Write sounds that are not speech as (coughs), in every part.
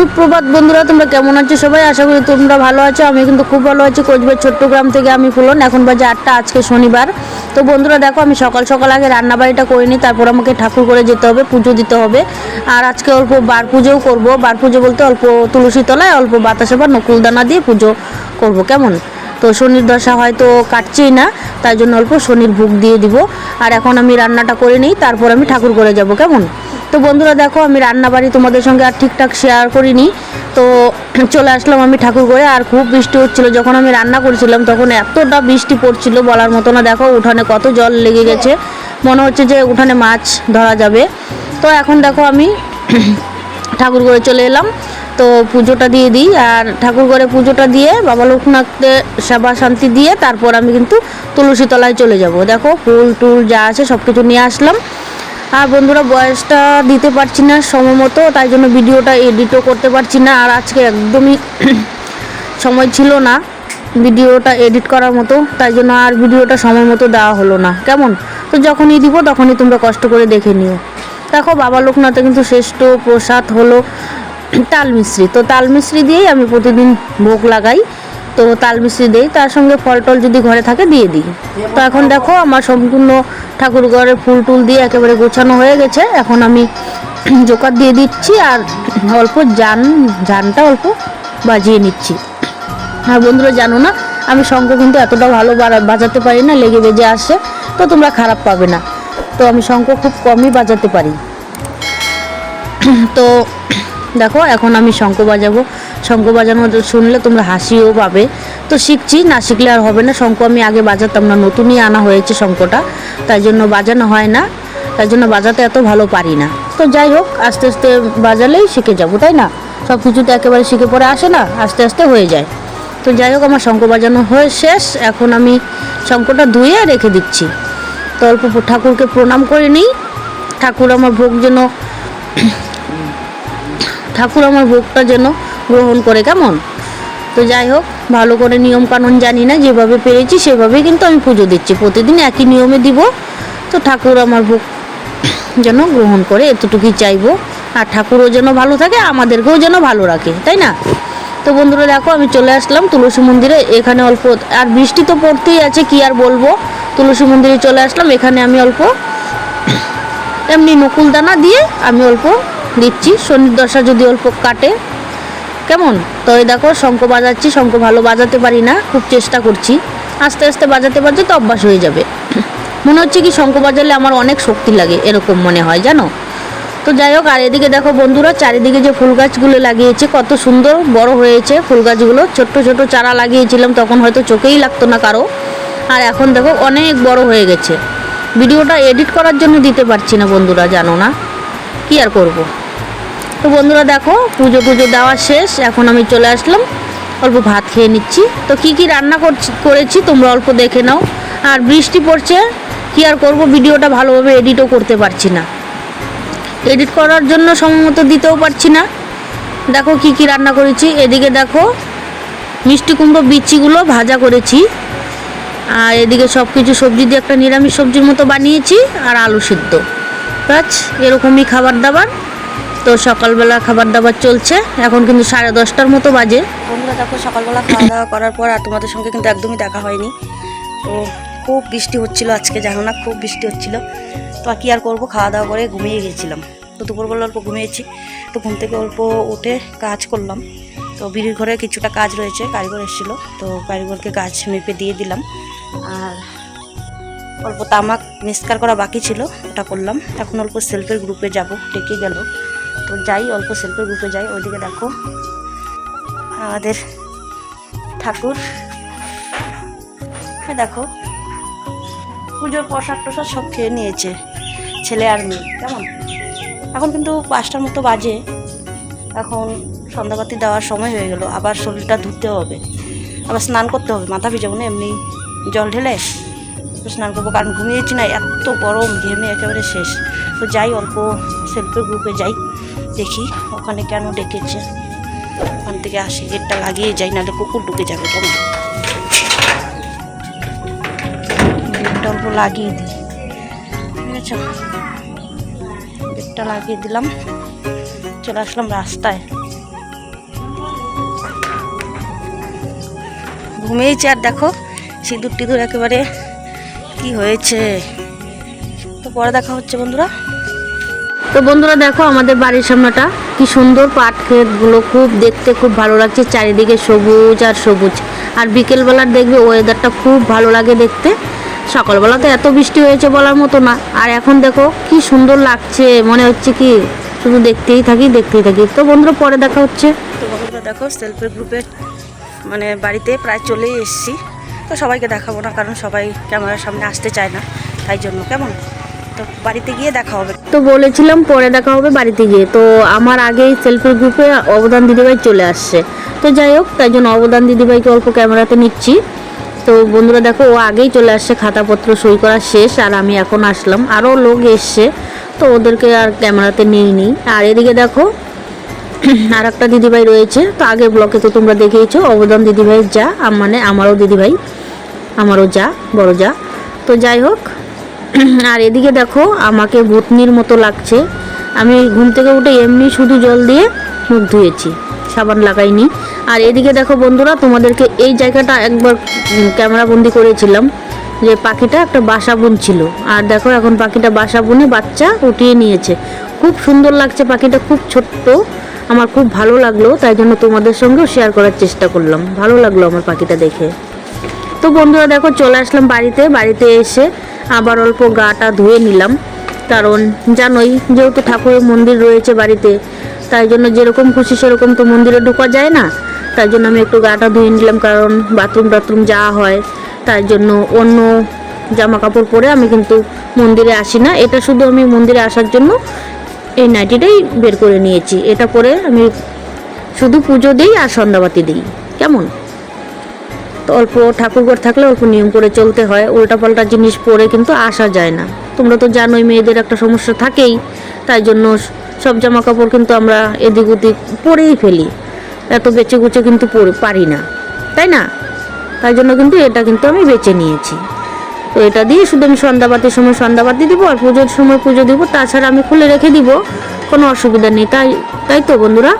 সুপ্রভাত বন্ধুরা, তোমরা কেমন আছো সবাই? আশা করি তোমরা ভালো আছো আমি কিন্তু খুব ভালো আছি। কোচবিহার ছোট্ট গ্রাম থেকে আমি ফুলন, এখন বাজে আটটা, আজকে শনিবার। তো বন্ধুরা, দেখো, আমি সকাল সকাল আগে রান্না বাড়িটা করে নিই, তারপর আমাকে ঠাকুর করে যেতে হবে, পুজো দিতে হবে। আর আজকে অল্প বার পুজোও করব। বার পুজো বলতে অল্প তুলসী তলায়, অল্প বাতাসে বা নকুলদানা দিয়ে পুজো করব, কেমন? তো শনির দশা হয়তো কাটছেই না, তাই জন্য অল্প শনির ভোগ দিয়ে দিব। আর এখন আমি রান্নাটা করে নিই, তারপর আমি ঠাকুর করে যাব, কেমন? তো বন্ধুরা দেখো, আমি রান্না বাড়ি তোমাদের সঙ্গে আর ঠিকঠাক শেয়ার করিনি। তো (clears throat) চলে আসলাম আমি ঠাকুর করে আর খুব বৃষ্টি হচ্ছিল। যখন আমি রান্না করছিলাম, তখন এতটা বৃষ্টি পড়ছিল বলার মতো না। দেখো, উঠানে কত জল লেগে গেছে। মনে হচ্ছে যে উঠানে মাছ ধরা যাবে। তো এখন দেখো, আমি (clears throat) ঠাকুর করে চলে এলাম। তো পুজোটা দিয়ে দিই, আর ঠাকুর করে পুজোটা দিয়ে বাবা লোকনাথকে সেবা শান্তি দিয়ে তারপর আমি কিন্তু তুলসী তলায় চলে যাব। দেখো, ফুল টুল যা আছে সব কিছু নিয়ে আসলাম। আর বন্ধুরা, বয়সটা দিতে পারছি না সময় মতো, তাই জন্য ভিডিওটা এডিটও করতে পারছি না, আর আজকে একদমই (coughs) সময় ছিল না ভিডিওটা এডিট করার মতো, তাই জন্য আর ভিডিওটা সময় মতো দেওয়া হলো না। কেমন? তো যখনই দিব, তখনই তোমরা কষ্ট করে দেখে নিও। দেখো, বাবা লোকনাথে কিন্তু শ্রেষ্ঠ প্রসাদ হলো (coughs) তাল মিশ্রি। তো তাল মিশ্রি দিয়েই আমি প্রতিদিন ভোগ লাগাই। তো তাল মিশ্রি দিই, তার সঙ্গে ফল টল যদি ঘরে থাকে দিয়ে দিই। তো এখন দেখো আমার সম্পূর্ণ ঠাকুর ঘরের ফুল টুল দিয়ে একেবারে গোছানো হয়ে গেছে। এখন আমি (clears throat) জোকার দিয়ে দিচ্ছি আর অল্প জান, জানটা অল্প বাজিয়ে নিচ্ছি। আর বন্ধুরা জানো না, আমি শঙ্খ কিন্তু এতটা ভালো বাজাতে পারি না, লেগে বেজে আসে, তো তোমরা খারাপ পাবে না। তো আমি শঙ্খ খুব কমই বাজাতে পারি। (clears throat) তো দেখো, এখন আমি শঙ্খ বাজাবো। শঙ্খ বাজানো শুনলে তোমরা হাসিও পাবে। তো শিখছি, না শিখলে আর হবে না। শঙ্খ আমি আগে বাজাতাম না, নতুনই আনা হয়েছে শঙ্খটা তাই জন্য বাজানো হয় না। তাই জন্য বাজাতে এত ভালো পারি না। তো যাই হোক, আস্তে আস্তে বাজালেই শিখে যাব, তাই না? সব কিছু তো একেবারে শিখে পড়ে আসে না, আস্তে আস্তে হয়ে যায়। তো যাই হোক, আমার শঙ্খ বাজানো হয়ে শেষ। এখন আমি শঙ্খটা ধুয়ে রেখে দিচ্ছি। তো অল্প ঠাকুরকে প্রণাম করে নিই। ঠাকুর আমার ভোগ যেন, ঠাকুর আমার ভোগটা যেন গ্রহণ করে কেমন? তো যাই হোক, ভালো করে নিয়ম কানুন জানি না, যেভাবে পেরেছি সেভাবেই কিন্তু আমি পুজো দিচ্ছি। প্রতিদিন একই নিয়মে দিব। তো ঠাকুর আমার ভোগ যেন গ্রহণ করে, এতটুকুই চাইব। আর ঠাকুরও যেন ভালো থাকে, আমাদেরকেও যেন ভালো রাখে, তাই না? তো বন্ধুরা দেখো, আমি চলে আসলাম তুলসী মন্দিরে। এখানে অল্প, আর বৃষ্টি তো পড়তেই আছে, কি আর বলব? তুলসী মন্দিরে চলে আসলাম, এখানে আমি অল্প এমনি নকুল দানা দিয়ে আমি অল্প দিচ্ছি। শনির দশা যদি অল্প কাটে কেমন? তো এই দেখো, শঙ্খ বাজাচ্ছি, শঙ্খ ভালো বাজাতে পারি না, খুব চেষ্টা করছি। আস্তে আস্তে বাজাতে বাজাতে অভ্যাস হয়ে যাবে। মনে হচ্ছে কি শঙ্খ বাজালে আমার অনেক শক্তি লাগে, এরকম মনে হয়, জানো? তো যাই হোক, আর এদিকে দেখো বন্ধুরা, চারিদিকে যে ফুল গাছগুলো লাগিয়েছে, কত সুন্দর বড় হয়েছে ফুল গাছগুলো। ছোট্ট ছোট চারা লাগিয়েছিলাম, তখন হয়তো চোখেই লাগতো না কারও। আর এখন দেখো, অনেক বড় হয়ে গেছে। ভিডিওটা এডিট করার জন্য দিতে পারছি না বন্ধুরা, জানো না? কি আর করব? তো বন্ধুরা দেখো, পুজো পুজো দেওয়া শেষ, এখন আমি চলে আসলাম, অল্প ভাত খেয়ে নিচ্ছি। তো কি কি রান্না করছি, করেছি তোমরা অল্প দেখে নাও। আর বৃষ্টি পড়ছে, কি আর করব, ভিডিওটা ভালোভাবে এডিটও করতে পারছি না। এডিট করার জন্য সময় দিতেও পারছি না। দেখো কি কি রান্না করেছি, এদিকে দেখো, মিষ্টি কুমড়ো বিচিগুলো ভাজা করেছি। আর এদিকে সব কিছু সবজি দিয়ে একটা নিরামিষ সবজির মতো বানিয়েছি, আর আলু সিদ্ধ। ব্যাস, এরকমই খাবার দাবার। তো সকালবেলা খাবার দাবার চলছে। এখন কিন্তু সাড়ে দশটার মতো বাজে। বন্ধুরা, দেখো সকালবেলা খাওয়া দাওয়া করার পর আর তোমাদের সঙ্গে কিন্তু একদমই দেখা হয়নি। তো খুব বৃষ্টি হচ্ছিল আজকে, জানো না? খুব বৃষ্টি হচ্ছিল। তো কি আর করব? খাওয়া দাওয়া করে ঘুমিয়ে গেছিলাম। তো দুপুরবেলা অল্প ঘুমিয়েছি। তো ঘুম থেকে অল্প উঠে কাজ করলাম। তো বিড়ির ঘরে কিছুটা কাজ রয়েছে, কারিগর এসেছিল। তো কারিগরকে কাজ মেপে দিয়ে দিলাম। আর অল্প তামাক মিসকার করা বাকি ছিল, ওটা করলাম। এখন অল্প সেলফের গ্রুপে যাব ডেকে গেল? তো যাই, অল্প সেলফের গ্রুপে যাই, ওইদিকে দেখো। আমাদের ঠাকুর। দেখো, পুজোর প্রসাদ টসাদ সব খেয়ে নিয়েছে, ছেলে আর মেয়ে, কেমন? এখন কিন্তু পাঁচটার মতো বাজে। এখন সন্ধ্যাবাতি দেওয়ার সময় হয়ে গেল, আবার শরীরটা ধুতে হবে। আবার স্নান করতে হবে, মাথা ভিজাবো না, এমনি জল ঢেলে স্নান করব, কারণ ঘুমিয়েছি না, এত গরম, ঘেমে একেবারে শেষ। তো যাই, অল্প সেলফের গ্রুপে যাই। দেখি, ওখানে কেন ডেকেছে? ওখান থেকে আসি, গেটটা লাগিয়ে যাই, নাহলে কুকুর ঢুকে যাবে কেন গেটটা অল্প লাগিয়ে দিই। ঠিক আছে? গেটটা লাগিয়ে দিলাম। চলে আসলাম রাস্তায়। ঘুমিয়েছে, আর দেখো সিঁদুর টিঁদুর একেবারে কি হয়েছে? তো পরে দেখা হচ্ছে, বন্ধুরা। তো বন্ধুরা দেখো আমাদের বাড়ির সামনেটা কি সুন্দর পাট ক্ষেতগুলো, খুব দেখতে খুব ভালো লাগছে, চারিদিকে সবুজ আর সবুজ। আর বিকেলবেলার দেখবে ওয়েদারটা খুব ভালো লাগে দেখতে। সকালবেলা তো এত বৃষ্টি হয়েছে বলার মতো না। আর এখন দেখো কি সুন্দর লাগছে, মনে হচ্ছে কি শুধু দেখতেই থাকি দেখতেই থাকি। তো বন্ধুরা পরে দেখা হচ্ছে। তো বন্ধুরা দেখো সেলফের গ্রুপের মানে বাড়িতে প্রায় চলেই এসেছি। তো সবাইকে দেখাবো না, কারণ সবাই ক্যামেরার সামনে আসতে চায় না, তাই জন্য। কেমন? বাড়িতে গিয়ে দেখা হবে। তো বলেছিলাম পরে দেখা হবে বাড়িতে গিয়ে। তো আমার আগেই সেলফি গ্রুপে অবদান দিদিভাই চলে আসছে। তো যাই হোক, তাই জন্য অবদান দিদিভাইকে অল্প ক্যামেরাতে নিচ্ছি। তো বন্ধুরা দেখো, ও আগেই চলে আসছে, খাতাপত্র সই করা শেষ, আর আমি এখন আসলাম। আরও লোক এসছে, তো ওদেরকে আর ক্যামেরাতে নিইনি আর এদিকে দেখো আর একটা দিদিভাই রয়েছে। তো আগে ব্লকে তো তোমরা দেখেইছো, অবদান দিদিভাইয়ের যা মানে আমারও দিদিভাই, আমারও যা, বড় যা। তো যাই হোক আর এদিকে দেখো আমাকে ভূতনির মতো লাগছে। আমি ঘুম থেকে উঠে এমনি শুধু জল দিয়ে মুখ ধুয়েছি, সাবান লাগাইনি। আর এদিকে দেখো বন্ধুরা, তোমাদেরকে এই জায়গাটা একবার ক্যামেরা বন্দি করেছিলাম, যে পাখিটা একটা বাসা বুনছিল আর দেখো এখন পাখিটা বাসা বুনে বাচ্চা উঠিয়ে নিয়েছে। খুব সুন্দর লাগছে পাখিটা, খুব ছোট্ট, আমার খুব ভালো লাগল, তাই জন্য তোমাদের সঙ্গেও শেয়ার করার চেষ্টা করলাম। ভালো লাগল আমার পাখিটা দেখে। তো বন্ধুরা দেখো, চলে আসলাম বাড়িতে। বাড়িতে এসে আবার অল্প গাটা ধুয়ে নিলাম। কারণ জানোই, যেহেতু ঠাকুরের মন্দির রয়েছে বাড়িতে, তাই জন্য যেরকম খুশি সেরকম তো মন্দিরে ঢোকা যায় না। তাই জন্য আমি একটু গাটা ধুয়ে নিলাম, কারণ বাথরুম টাথরুম যাওয়া হয়, তাই জন্য অন্য জামা কাপড় পরে আমি কিন্তু মন্দিরে আসি না। এটা শুধু আমি মন্দিরে আসার জন্য এই নাইটিটাই বের করে নিয়েছি। এটা পরে আমি শুধু পুজো দিই আর সন্ধ্যাবাতি দিই। কেমন? অল্প ঠাকুরঘর থাকলে অল্প নিয়ম করে চলতে হয়, উল্টাপাল্টা জিনিস পরে কিন্তু আসা যায় না। তোমরা তো জানোই মেয়েদের একটা সমস্যা থাকেই, তাই জন্য সব জামা কাপড় কিন্তু আমরা এদিক ওদিক পরেই ফেলি। এত বেচে গুছে কিন্তু পরে, পারি না, তাই না? তাই জন্য কিন্তু এটা কিন্তু আমি বেছে নিয়েছি। তো এটা দিয়ে শুধু আমি সন্ধ্যাবাতির সময় সন্ধ্যাবাতি দিব আর পুজোর সময় পুজো দিব, তাছাড়া আমি খুলে রেখে দিব, কোনো অসুবিধা নেই, তাই তাই তো বন্ধুরা?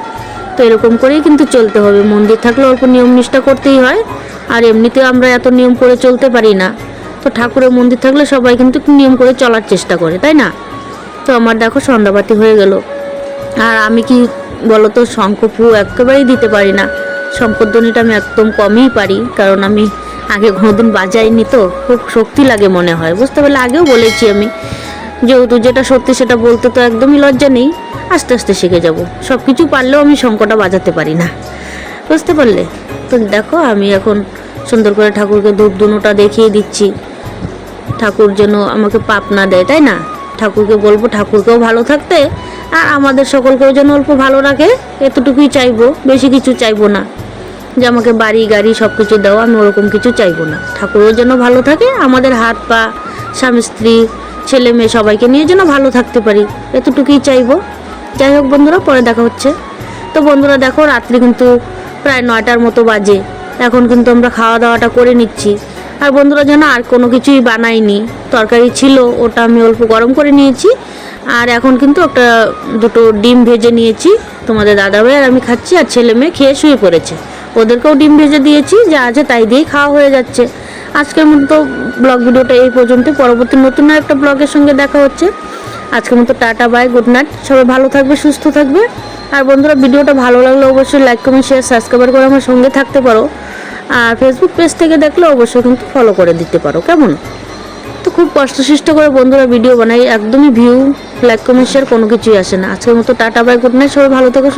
তো এরকম করেই কিন্তু চলতে হবে, মন্দির থাকলে অল্প নিয়ম নিষ্ঠা করতেই হয়। আর এমনিতে আমরা এত নিয়ম করে চলতে পারি না। তো ঠাকুরের মন্দির থাকলে সবাই কিন্তু নিয়ম করে চলার চেষ্টা করে, তাই না? তো আমার দেখো সন্ধ্যাবাতি হয়ে গেল। আর আমি কি বলতো শঙ্খপু একেবারেই দিতে পারি না। শঙ্করধ্বনিটা আমি একদম কমই পারি, কারণ আমি আগে কোনোদিন বাজাইনি তো, খুব শক্তি লাগে মনে হয়, বুঝতে পারলে আগেও বলেছি আমি। যেহেতু যেটা সত্যি সেটা বলতে তো একদমই লজ্জা নেই, আস্তে আস্তে শিখে যাব। সব কিছু পারলেও আমি শঙ্কটা বাজাতে পারি না, বুঝতে পারলে? তো দেখো, আমি এখন সুন্দর করে ঠাকুরকে ধূপ ধুনোটা দেখিয়ে দিচ্ছি। ঠাকুর যেন আমাকে পাপ না দেয়, তাই না? ঠাকুরকে বলব, ঠাকুরকেও ভালো থাকতে, আর আমাদের সকলকেও যেন অল্প ভালো রাখে, এতটুকুই চাইব, বেশি কিছু চাইব না। যে আমাকে বাড়ি, গাড়ি সব কিছু দেওয়া আমি ওরকম কিছু চাইব না। ঠাকুরও যেন ভালো থাকে, আমাদের হাত পা, স্বামী, স্ত্রী, ছেলে, মেয়ে সবাইকে নিয়ে যেন ভালো থাকতে পারি, এতটুকুই চাইব। যাই হোক বন্ধুরা, পরে দেখা হচ্ছে। তো বন্ধুরা, দেখো, রাত্রি কিন্তু প্রায় নয়টার মতো বাজে। এখন কিন্তু আমরা খাওয়া দাওয়াটা করে নিচ্ছি। আর বন্ধুরা যেন আর কোনো কিছুই বানাইনি তরকারি ছিল, ওটা আমি অল্প গরম করে নিয়েছি। আর এখন কিন্তু একটা দুটো ডিম ভেজে নিয়েছি। তোমাদের দাদাভাই আর আমি খাচ্ছি, আর ছেলে মেয়ে খেয়ে শুয়ে পড়েছে। ওদেরকেও ডিম ভেজে দিয়েছি, যা আছে তাই দিয়েই খাওয়া হয়ে যাচ্ছে। আজকের মতো ব্লগ ভিডিওটা এই পর্যন্ত। পরবর্তী নতুন একটা ব্লগের সঙ্গে দেখা হচ্ছে। আজকের মতো টাটা, বাই, গুড নাইট। সবাই ভালো থাকবে, সুস্থ থাকবে। আর বন্ধুরা, ভিডিওটা ভালো লাগলে অবশ্যই লাইক কমেন্ট শেয়ার সাবস্ক্রাইব করে আমার সঙ্গে থাকতে পারো। আর ফেসবুক পেজ থেকে দেখলে অবশ্যই কিন্তু ফলো করে দিতে পারো, কেমন? তো খুব কষ্টসৃষ্ট করে বন্ধুরা ভিডিও বানাই, একদমই ভিউ লাইক কমেন্ট শেয়ার কোনো কিছুই আসে না। আজকের মতো টাটা বাই গুড নাইট সবাই ভালো থেকো